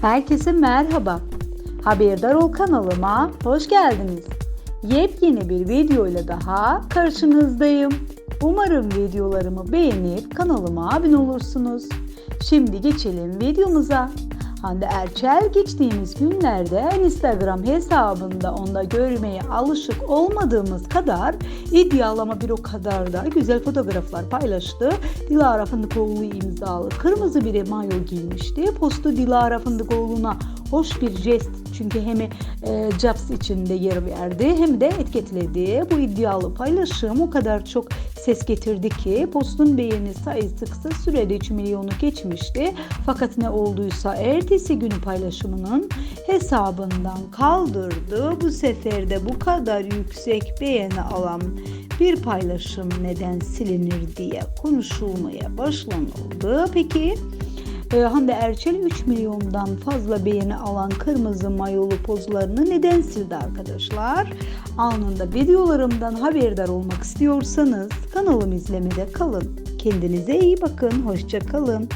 Herkese merhaba. Haberdar ol kanalıma hoş geldiniz. Yepyeni bir video ile daha karşınızdayım. Umarım videolarımı beğenip kanalıma abone olursunuz. Şimdi geçelim videomuza. Hande Erçel geçtiğimiz günlerde Instagram hesabında onda görmeye alışık olmadığımız kadar iddialı ama bir o kadar da güzel fotoğraflar paylaştı. Dilara Fındıkoğlu imzalı kırmızı bir mayo giymişti. Postu Dilara Fındıkoğlu'na hoş bir jest çünkü hem e, Japs içinde yer verdi hem de etiketledi. Bu iddialı paylaşım o kadar çok ses getirdi ki postun beğeni sayısı kısa sürede 3 milyonu geçmişti. Fakat ne olduysa ertesi günü paylaşımının hesabından kaldırdı. Bu sefer de bu kadar yüksek beğeni alan bir paylaşım neden silinir diye konuşulmaya başlanıldı. Peki Hande Erçel 3 milyondan fazla beğeni alan kırmızı mayolu pozlarını neden sildi arkadaşlar? Anında videolarımdan haberdar olmak istiyorsanız kanalımı izlemede kalın. Kendinize iyi bakın, hoşça kalın.